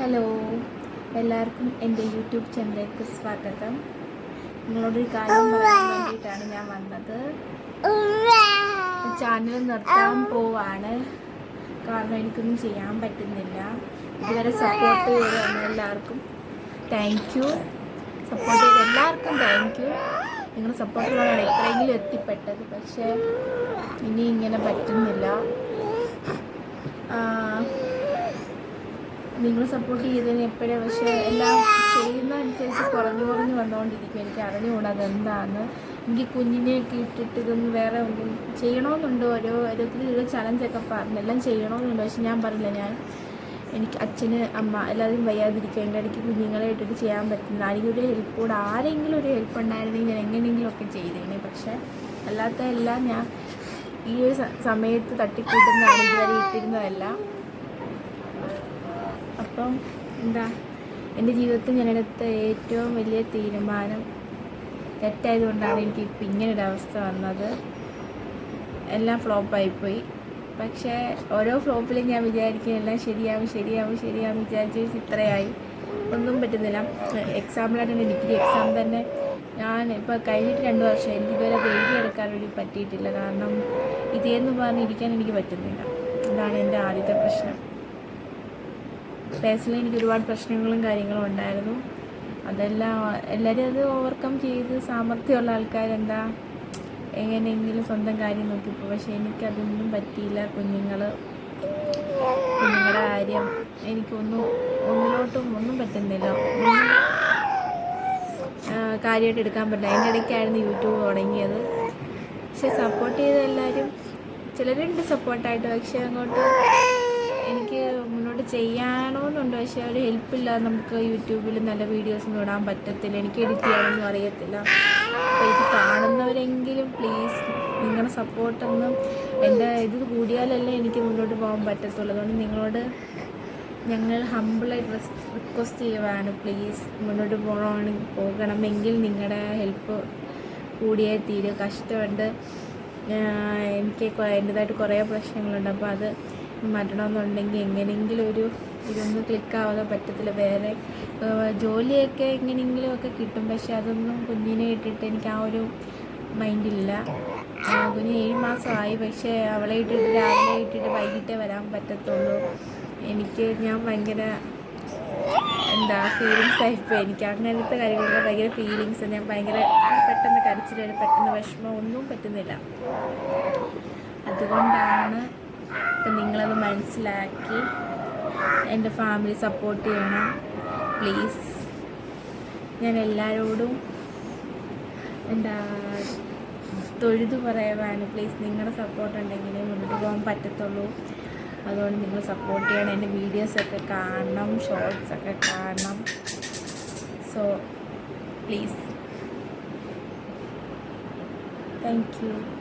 Hello. എല്ലാവർക്കും എന്റെ YouTube ചാനലിലേക്ക് സ്വാഗതം. നിങ്ങളോടൊരു കാര്യം പറയാൻ വേണ്ടിയിട്ടാണ് ഞാൻ വന്നത്. ചാനൽ നിർത്താൻ പോവാണ്. കാരണം എനിക്കൊന്നും ചെയ്യാൻ പറ്റുന്നില്ല. ഇതുവരെ സപ്പോർട്ട് ചെയ്ത് തന്ന എല്ലാവർക്കും താങ്ക് യു സപ്പോർട്ട് ചെയ്ത എല്ലാവർക്കും താങ്ക് യു നിങ്ങളുടെ സപ്പോർട്ടിലാണ് എത്രയെങ്കിലും എത്തിപ്പെട്ടത്. പക്ഷേ ഇനി ഇങ്ങനെ പറ്റുന്നില്ല. ആ, നിങ്ങൾ സപ്പോർട്ട് ചെയ്തതിന് എപ്പോഴും? പക്ഷേ എല്ലാം ചെയ്യുന്ന അനുസരിച്ച് കുറഞ്ഞു കുറഞ്ഞു വന്നുകൊണ്ടിരിക്കും. എനിക്ക് അറിഞ്ഞുകൂടാ അതെന്താന്ന് എനിക്ക് കുഞ്ഞിനെയൊക്കെ ഇട്ടിട്ട് ഇതൊന്നും വേറെ ഒന്നും ചെയ്യണമെന്നുണ്ട് ഓരോ ഓരോരുത്തരും ഓരോ ചലഞ്ചൊക്കെ പറഞ്ഞു എല്ലാം ചെയ്യണമെന്നുണ്ട് പക്ഷെ ഞാൻ പറഞ്ഞില്ല. ഞാൻ എനിക്ക് അച്ഛന് അമ്മ എല്ലാവരും വയ്യാതിരിക്കും. എന്റെ ഇടയ്ക്ക് കുഞ്ഞുങ്ങളെ ഇട്ടിട്ട് ചെയ്യാൻ പറ്റുന്നില്ല. ആരെങ്കിലും ഒരു ഹെൽപ്പ് കൂടെ ആരെങ്കിലും ഒരു ഹെൽപ്പ് ഉണ്ടായിരുന്നെങ്കിൽ ഞാൻ എങ്ങനെയെങ്കിലുമൊക്കെ ചെയ്തേനെ. പക്ഷേ അല്ലാത്ത എല്ലാം ഞാൻ ഈ ഒരു സമയത്ത് തട്ടിക്കൂട്ടുന്നതാണ് ഇതുവരെ ഇട്ടിരുന്നതല്ല. അപ്പം എന്താ എന്റെ ജീവിതത്തിൽ ഞാനെടുത്ത ഏറ്റവും വലിയ തീരുമാനം തെറ്റായതുകൊണ്ടാണ് എനിക്ക് ഇപ്പം അവസ്ഥ വന്നത്. എല്ലാം ഫ്ലോപ്പായിപ്പോയി. പക്ഷേ ഓരോ ഫ്ലോപ്പിലും ഞാൻ വിചാരിക്കും എല്ലാം ശരിയാവും ശരിയാവും ശരിയാവും വിചാരിച്ച് ഇത്രയായി. ഒന്നും പറ്റുന്നില്ല. എക്സാമ്പിളായിട്ട് എന്റെ ഡിഗ്രി എക്സാം തന്നെ ഞാൻ ഇപ്പോൾ കഴിഞ്ഞിട്ട് രണ്ട് വർഷം എനിക്ക് ഇതുവരെ അത് എഴുതിയെടുക്കാൻ വേണ്ടി പറ്റിയിട്ടില്ല. കാരണം ഇതേന്ന് പറഞ്ഞിരിക്കാൻ എനിക്ക് പറ്റുന്നില്ല. അതാണ് എന്റെ ആദ്യത്തെ പ്രശ്നം. പേഴ്സണലി എനിക്ക് ഒരുപാട് പ്രശ്നങ്ങളും കാര്യങ്ങളും ഉണ്ടായിരുന്നു. അതെല്ലാം എല്ലാവരും അത് ഓവർകം ചെയ്ത് സാമർഥ്യമുള്ള ആൾക്കാരെന്താ? എങ്ങനെയെങ്കിലും സ്വന്തം കാര്യം നോക്കിപ്പോ. പക്ഷേ എനിക്കതൊന്നും പറ്റിയില്ല. കുഞ്ഞുങ്ങൾ കുഞ്ഞുങ്ങളുടെ കാര്യം എനിക്കൊന്നും ഒന്നിലോട്ടും ഒന്നും പറ്റുന്നില്ല. കാര്യമായിട്ട് എടുക്കാൻ പറ്റില്ല. അതിന്റെ ഇടയ്ക്കായിരുന്നു യൂട്യൂബ് തുടങ്ങിയത്. പക്ഷെ സപ്പോർട്ട് ചെയ്ത എല്ലാവരും ചിലരുണ്ട് സപ്പോർട്ടായിട്ട് പക്ഷെ അങ്ങോട്ട് എനിക്ക് മുന്നോട്ട് ചെയ്യണമെന്നുണ്ട് പക്ഷെ ഒരു ഹെൽപ്പില്ല നമുക്ക് യൂട്യൂബിൽ നല്ല വീഡിയോസ് ഒന്നും ഇടാൻ പറ്റത്തില്ല. എനിക്ക് എഡിറ്റ് ചെയ്യാനൊന്നും അറിയത്തില്ല. അപ്പോൾ ഇത് കാണുന്നവരെങ്കിലും പ്ലീസ് നിങ്ങളുടെ സപ്പോർട്ടൊന്നും എന്റെ ഇത് കൂടിയാലല്ലേ എനിക്ക് മുന്നോട്ട് പോകാൻ പറ്റത്തുള്ളൂ. അതുകൊണ്ട് നിങ്ങളോട് ഞങ്ങൾ ഹമ്പിളായിട്ട് റിക്വസ്റ്റ് ചെയ്യുവാണ്. പ്ലീസ് മുന്നോട്ട് പോകണമെങ്കിൽ പോകണമെങ്കിൽ നിങ്ങളുടെ ഹെൽപ്പ് കൂടിയേ തീരും. കഷ്ടമുണ്ട്. എനിക്ക് എന്റെതായിട്ട് കുറേ പ്രശ്നങ്ങളുണ്ട്. അപ്പോൾ അത് മാറ്റണമെന്നുണ്ടെങ്കിൽ എങ്ങനെയെങ്കിലും ഒരു ഇതൊന്നും ക്ലിക്കാവാതെ പറ്റത്തില്ല. വേറെ ജോലിയൊക്കെ എങ്ങനെയെങ്കിലും ഒക്കെ കിട്ടും. പക്ഷെ അതൊന്നും കുഞ്ഞിനെ ഇട്ടിട്ട് എനിക്ക് ആ ഒരു മൈൻഡില്ല കുഞ്ഞ് ഏഴ് മാസമായി. പക്ഷേ അവളെ ഇട്ടിട്ട് രാവിലെ ഇട്ടിട്ട് വൈകിട്ടേ വരാൻ പറ്റത്തുള്ളൂ. എനിക്ക് ഞാൻ ഭയങ്കര എന്താ ഫീലിങ്സ് ആയിപ്പോൾ എനിക്ക് അങ്ങനത്തെ കാര്യങ്ങളൊക്കെ ഭയങ്കര ഫീലിങ്സ് ഞാൻ ഭയങ്കര പെട്ടെന്ന് കരച്ചിലാണ് പെട്ടെന്ന് വിഷമം ഒന്നും പറ്റുന്നില്ല. അതുകൊണ്ടാണ് ഇപ്പം നിങ്ങളത് മനസ്സിലാക്കി എന്റെ ഫാമിലി സപ്പോർട്ട് ചെയ്യണം. പ്ലീസ്. ഞാൻ എല്ലാവരോടും എന്താ തൊഴുതു പറയുവാണ്. പ്ലീസ് നിങ്ങളുടെ സപ്പോർട്ട് ഉണ്ടെങ്കിലേ മുന്നോട്ട് പോകാൻ പറ്റത്തുള്ളൂ. അതുകൊണ്ട് നിങ്ങൾ സപ്പോർട്ട് ചെയ്യണം. എന്റെ വീഡിയോസൊക്കെ കാണണം. ഷോർട്സൊക്കെ കാണണം. So please. Thank you.